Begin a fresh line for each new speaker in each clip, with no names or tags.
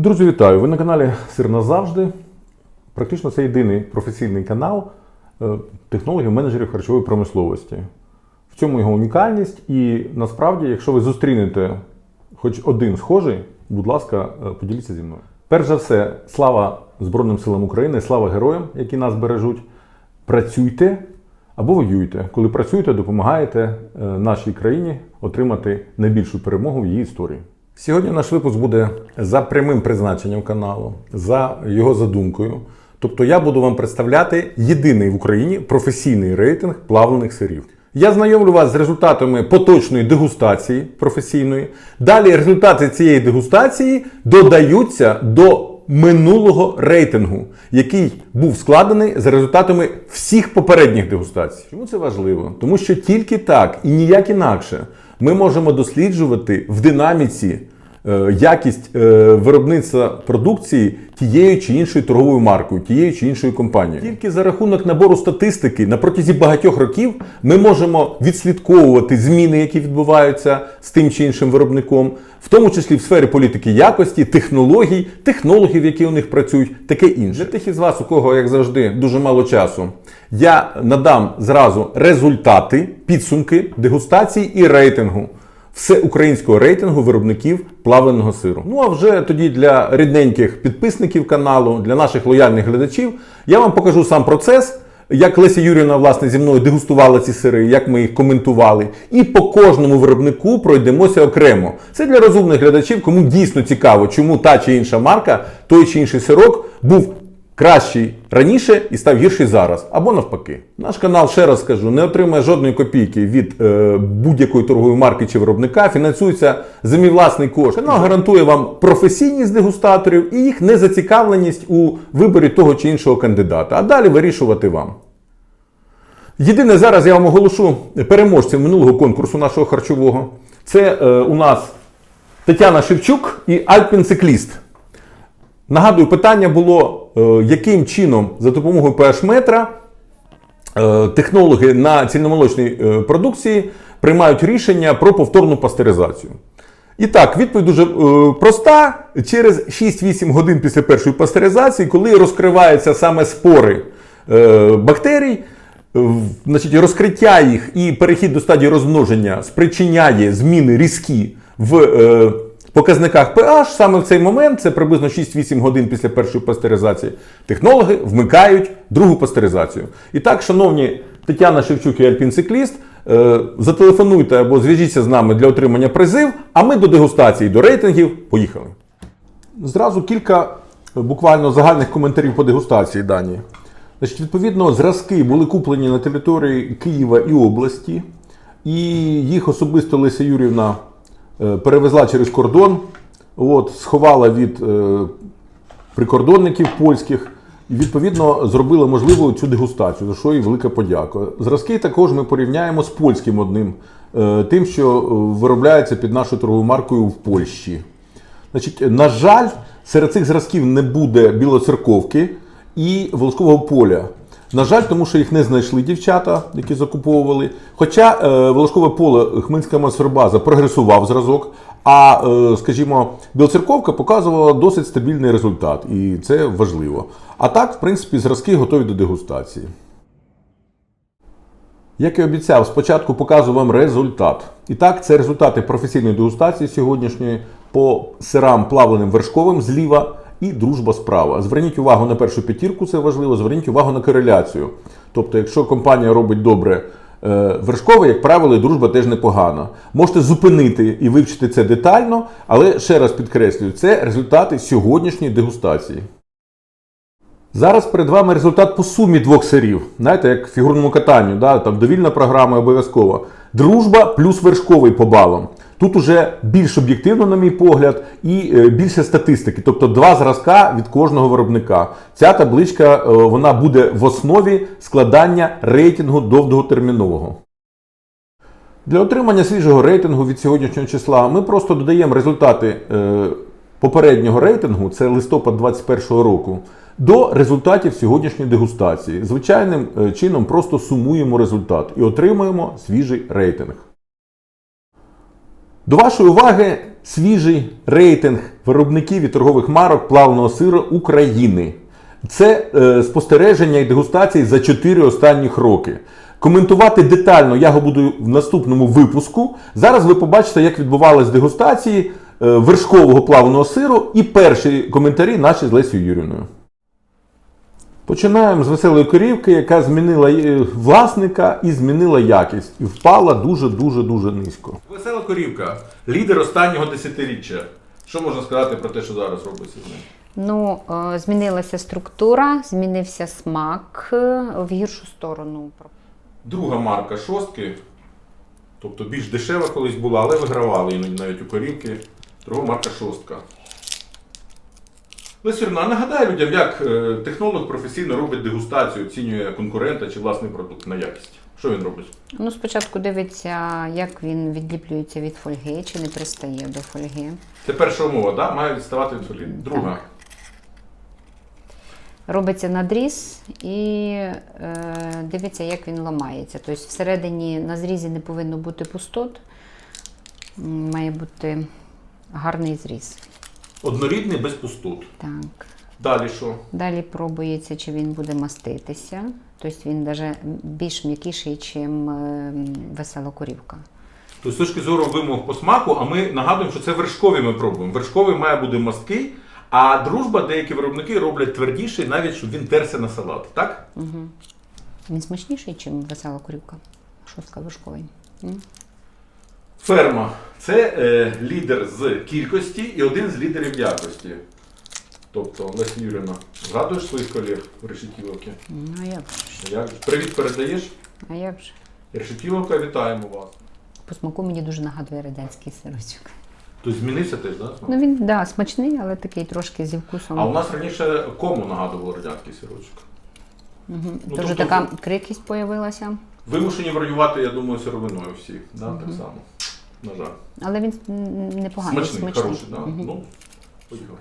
Друзі, вітаю! Ви на каналі Сир назавжди. Практично це єдиний професійний канал е, технологів-менеджерів харчової промисловості. В цьому його унікальність, і насправді, якщо ви зустрінете хоч один схожий, будь ласка, е, поділіться зі мною. Перш за все, слава Збройним силам України, слава героям, які нас бережуть. Працюйте або воюйте. Коли працюєте, допомагаєте е, нашій країні отримати найбільшу перемогу в її історії. Сьогодні наш випуск буде за прямим призначенням каналу, за його задумкою. Тобто я буду вам представляти єдиний в Україні професійний рейтинг плавлених сирів. Я знайомлю вас з результатами поточної дегустації професійної. Далі результати цієї дегустації додаються до минулого рейтингу, який був складений за результатами всіх попередніх дегустацій. Чому це важливо? Тому що тільки так і ніяк інакше ми можемо досліджувати в динаміці якість е, виробництва продукції тією чи іншою торговою маркою, тією чи іншою компанією. Тільки за рахунок набору статистики на протязі багатьох років ми можемо відслідковувати зміни, які відбуваються з тим чи іншим виробником, в тому числі в сфері політики якості, технологій, технологів, які у них працюють, таке інше. Для тих із вас, у кого, як завжди, дуже мало часу, я надам зразу результати, підсумки дегустації і рейтингу всеукраїнського рейтингу виробників плавленого сиру. Ну а вже тоді для рідненьких підписників каналу, для наших лояльних глядачів, я вам покажу сам процес. Як Леся Юрівна власне зі мною дегустувала ці сири, як ми їх коментували, і по кожному виробнику пройдемося окремо. Це для розумних глядачів, кому дійсно цікаво, чому та чи інша марка, той чи інший сирок був кращий раніше і став гірший зараз, або навпаки. Наш канал, ще раз скажу, не отримує жодної копійки від е, будь-якої торгової марки чи виробника, фінансується за мій власний кошт. Канал гарантує вам професійність дегустаторів і їх незацікавленість у виборі того чи іншого кандидата. А далі вирішувати вам. Єдине, зараз я вам оголошу переможців минулого конкурсу нашого харчового. Це е, у нас Тетяна Шевчук і Альпін Цикліст. Нагадую, питання було, е, яким чином за допомогою pH-метра е, технологи на цільномолочній е, продукції приймають рішення про повторну пастеризацію. І так, відповідь дуже проста. Через 6-8 годин після першої пастеризації, коли розкриваються саме спори бактерій, значить, розкриття їх і перехід до стадії розмноження спричиняє зміни різкі в показниках pH. Саме в цей момент, це приблизно 6-8 годин після першої пастеризації, технологи вмикають другу пастеризацію. І так, шановні Тетяна Шевчук і Альпін Цикліст, е, зателефонуйте або зв'яжіться з нами для отримання призив, а ми до дегустації, до рейтингів поїхали. Зразу кілька е, буквально загальних коментарів по дегустації дані. Значить, відповідно, зразки були куплені на території Києва і області, і їх особисто Леся Юрівна перевезла через кордон, от, сховала від е, прикордонників польських. І відповідно зробила можливою цю дегустацію, за що їй велика подяка. Зразки також ми порівняємо з польським одним, е, тим, що е, виробляється під нашою торговою маркою в Польщі. Значить, на жаль, серед цих зразків не буде білоцерковки і волоскового поля. На жаль, тому що їх не знайшли дівчата, які закуповували. Хоча е, волошкове поле Хмельницька масорбаза прогресував зразок, а, е, скажімо, білоцерковка показувала досить стабільний результат, і це важливо. А так, в принципі, зразки готові до дегустації. Як і обіцяв, спочатку показую вам результат. І так, це результати професійної дегустації сьогоднішньої по сирам плавленим вершковим зліва і дружба справа. Зверніть увагу на першу п'ятірку, це важливо, зверніть увагу на кореляцію. Тобто, якщо компанія робить добре е, вершкове, як правило, і дружба теж непогана. Можете зупинити і вивчити це детально, але ще раз підкреслюю, це результати сьогоднішньої дегустації. Зараз перед вами результат по сумі двох сирів. Знаєте, як в фігурному катанню, да? там довільна програма обов'язково. Дружба плюс вершковий по балам. Тут уже більш об'єктивно, на мій погляд, і е, більше статистики, тобто два зразка від кожного виробника. Ця табличка е, вона буде в основі складання рейтингу довготермінового. Для отримання свіжого рейтингу від сьогоднішнього числа ми просто додаємо результати е, попереднього рейтингу, це листопад 2021 року, до результатів сьогоднішньої дегустації. Звичайним чином просто сумуємо результат і отримуємо свіжий рейтинг. До вашої уваги свіжий рейтинг виробників і торгових марок плавного сиру України. Це е, спостереження і дегустації за 4 останніх роки. Коментувати детально я його буду в наступному випуску. Зараз ви побачите, як відбувались дегустації е, вершкового плавного сиру і перші коментарі наші з Лесією Юріною. Починаємо з веселої корівки, яка змінила е, власника і змінила якість. І впала дуже-дуже дуже низько. Весела корівка, лідер останнього десятиріччя. Що можна сказати про те, що зараз робиться з ним?
Ну, е, змінилася структура, змінився смак е, в гіршу сторону.
Друга марка шостки, тобто більш дешева колись була, але вигравали іноді навіть у корівки. Друга марка шостка. Лесірна, нагадай людям, як е, технолог професійно робить дегустацію, оцінює конкурента чи власний продукт на якість. Що він робить?
Ну, спочатку дивиться, як він відліплюється від фольги, чи не пристає до фольги.
Це перша умова, да? має відставати від солі. Друга.
Так. Робиться надріз і е, дивиться, як він ламається. Тобто всередині на зрізі не повинно бути пустот, має бути гарний зріз.
Однорідний без пустот.
Так.
Далі що?
Далі пробується, чи він буде маститися. Тобто він навіть більш м'якіший, ніж весела корівка.
Тобто, з точки зору вимог по смаку, а ми нагадуємо, що це вершкові ми пробуємо. Вершковий має бути масткий, а дружба деякі виробники роблять твердіший, навіть щоб він терся на салат. Так?
Угу. Він смачніший, ніж весела корівка. Шостка вершковий. М?
Ферма це е, лідер з кількості і один з лідерів якості. Тобто, Леся Юрівна, згадуєш своїх колег в Решетіловці?
Ну, а як же?
Як же? Привіт передаєш?
А як же?
Решетіловка, вітаємо вас.
По смаку мені дуже нагадує радянський сирочок.
Тобто змінився теж, так? Да?
Ну він да, смачний, але такий трошки зі вкусом.
А у нас раніше кому нагадував радянський сирочок?
Угу.
ну,
Тож
тобто-
така крикість появилася.
Вимушені варювати, я думаю, сировиною всі. Да? Так само. На жаль.
Але він непоганий,
Смачний,
смачний.
хороший, да? Ну, поїхали.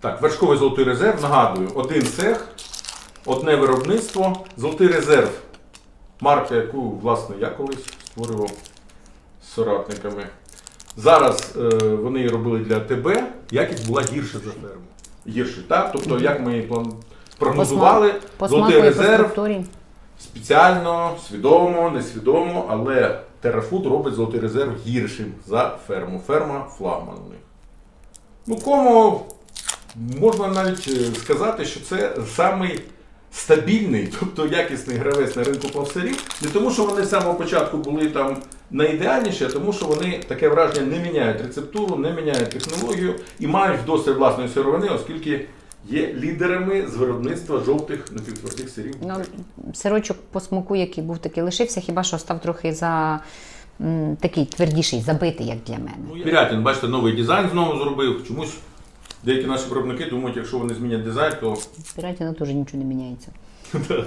Так, вершковий золотий резерв. Нагадую, один цех, одне виробництво. Золотий резерв. Марка, яку, власне, я колись створював з соратниками. Зараз е, вони її робили для ТБ, якість була гірша за ферму. Гірше, так? Тобто, як ми її план- прогнозували,
По
золотий резерв. Спеціально, свідомо, несвідомо, але Terrafood робить золотий резерв гіршим за ферму. Ферма флагман у них. Ну, кому можна навіть е, сказати, що це самий стабільний, тобто якісний гравець на ринку плавсарів. Не тому, що вони з самого початку були там найідеальніші, а тому, що вони таке враження не міняють рецептуру, не міняють технологію і мають вдосталь власної сировини, оскільки є лідерами з виробництва жовтих напівтвердих сирів.
Ну, сирочок по смаку, який був такий лишився, хіба що став трохи за м, такий твердіший, забитий, як для мене.
Пірятін, бачите, новий дизайн знову зробив. Чомусь деякі наші виробники думають, якщо вони змінять дизайн, то
Піратіна теж нічого не міняється.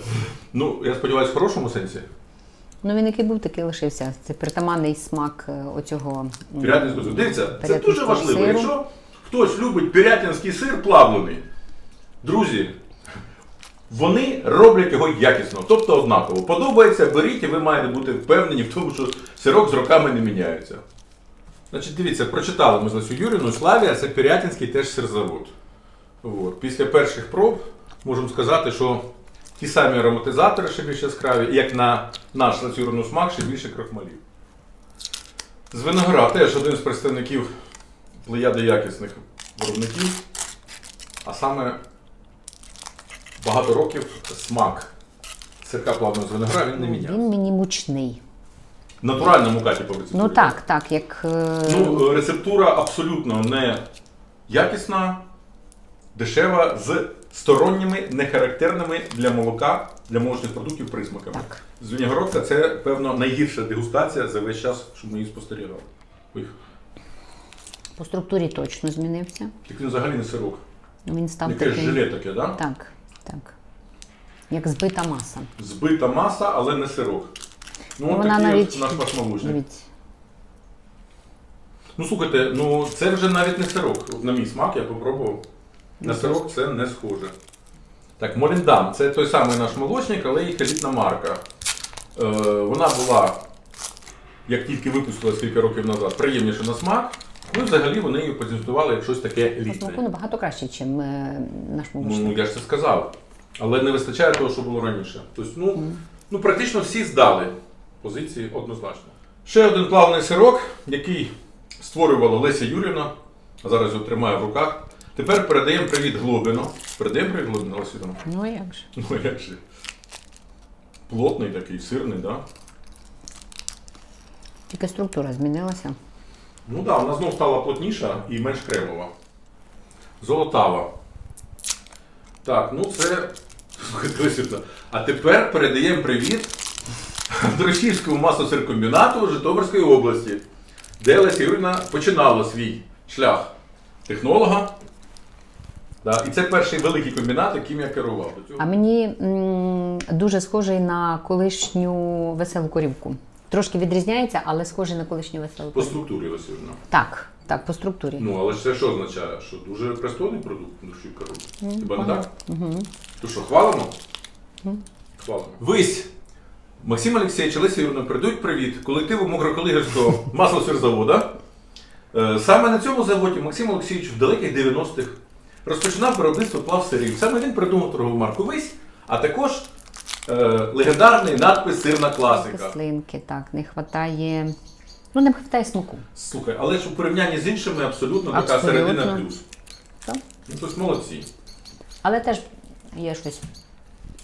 ну я сподіваюся, в хорошому сенсі.
Ну він який був, такий лишився. Це притаманний смак е, оцього. м,
Пірятін сказав. Дивіться, це дуже важливо.
сиру.
Якщо хтось любить пірятинський сир плавлений, друзі, вони роблять його якісно, тобто однаково. Подобається, беріть, і ви маєте бути впевнені в тому, що сирок з роками не міняється. Значить, дивіться, прочитали ми з Лесю Юрівну, Славія це Пірятинський теж сирзавод. От. Після перших проб можемо сказати, що ті самі ароматизатори ще більш яскраві, як на наш Лесю смак, ще більше крахмалів. З виноград теж один з представників плеяди якісних виробників, а саме багато років смак сирка плавного з він не міняв.
Він мені мучний.
Натуральна мука, типу, в рецептурі.
Ну так, так, як. е,
Ну, рецептура абсолютно не якісна, дешева, з сторонніми, нехарактерними для молока, для молочних продуктів присмаками.
Так.
Звенігородка це, певно, найгірша дегустація за весь час, що ми її спостерігали. Ой,
По структурі точно змінився.
Так він взагалі не сирок.
Він став
Яке
такий.
желе таке, да?
Так, так. Як збита маса.
Збита маса, але не сирок. Ну, от
вона
такий
навіть-
наш ваш молочник.
Дивіться.
Ну слухайте, ну це вже навіть не сирок. От На мій смак я попробував. На сирок це не схоже. Так, Моліндам це той самий наш молочник, але їх елітна марка. Е, вона була як тільки випустилась кілька років назад, приємніше на смак. Ну і взагалі вони її позиціонували як щось таке
По смаку
літне.
набагато краще, ніж наш
Ну,
молочник.
я ж це сказав. Але не вистачає того, що було раніше. Тобто, ну, ну практично всі здали позиції однозначно. Ще один плавний сирок, який створювала Леся Юрівна, а зараз його тримає в руках. Тепер передаємо привіт Глобіну. Передаємо привіт Глобіну, Леся Юрівна.
Ну як же?
Ну як же. Плотний такий, сирний, так? Да?
Тільки структура змінилася.
Ну так, да, вона знов стала плотніша і менш кремова. Золотава. Так, ну це. А тепер передаємо привіт Андрушівському масосиркомбінату Житомирської області, де Леся Юрівна починала свій шлях технолога. Да, і це перший великий комбінат, яким я керував.
А мені м, дуже схожий на колишню веселу корівку. Трошки відрізняється, але схожий на колишню веселу
По структурі Леся
Так, так, по структурі.
Ну, але ж це що означає? Що дуже пристойний продукт Андрушівка робить? Хіба не так?
Угу.
То що, хвалимо? Хвалимо. Вись! Максим Олексійович, Олеся Юрівна, передають привіт колективу Мокроколигерського маслосирзавода. Е, Саме на цьому заводі Максим Олексійович в далеких 90-х розпочинав виробництво плавсирів. Саме він придумав торгову марку Вись, а також легендарний надпис Сирна класика.
Кислинки, так, не вистачає. Ну, не вистачає смаку.
Слухай, але ж у порівнянні з іншими абсолютно така середина плюс.
Так.
Ну, тобто молодці.
Але теж є щось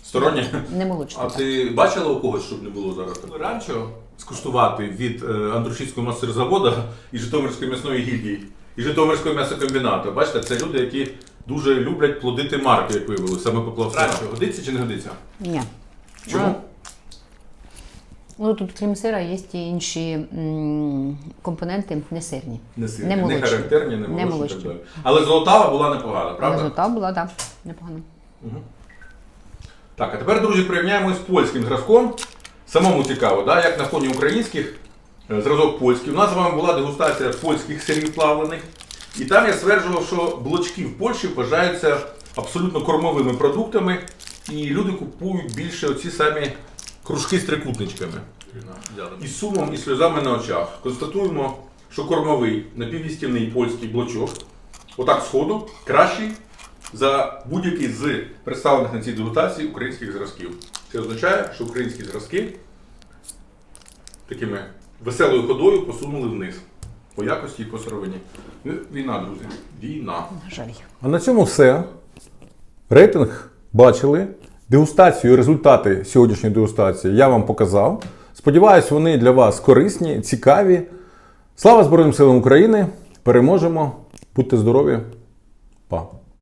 Стороннє.
не молочне.
А ти бачила у когось, щоб не було зараз? Ранчо скуштувати від е, Андрушівського мастерзавода і Житомирської м'ясної гільдії, і Житомирського м'ясокомбінату. Бачите, це люди, які дуже люблять плодити марки, як виявилося, саме по плавцям. Годиться чи не годиться?
Ні.
Чому?
Ну, тут, крім сира, є і інші м, компоненти не сирні.
Не сирні,
Не молочні.
характерні, не
Не
молочні і
молочні.
так далі. Але золотава була непогана, правда?
Результат була, так, непогано.
Так, а тепер, друзі, порівняємо з польським зразком. Самому цікаво, да? як на фоні українських е, зразок польський. У нас з вами була дегустація польських сирів плавлених. І там я стверджував, що блочки в Польщі вважаються абсолютно кормовими продуктами, і люди купують більше оці самі кружки з трикутничками. І сумом, і сльозами на очах. Констатуємо, що кормовий напіввістівний польський блочок, отак сходу, кращий за будь-який з представлених на цій дегустації українських зразків. Це означає, що українські зразки такими веселою ходою посунули вниз по якості і по сировині. Війна, друзі. Війна.
На жаль.
А на цьому все. Рейтинг бачили. Дегустацію результати сьогоднішньої дегустації я вам показав. Сподіваюсь, вони для вас корисні, цікаві. Слава Збройним силам України! Переможемо! Будьте здорові! Па!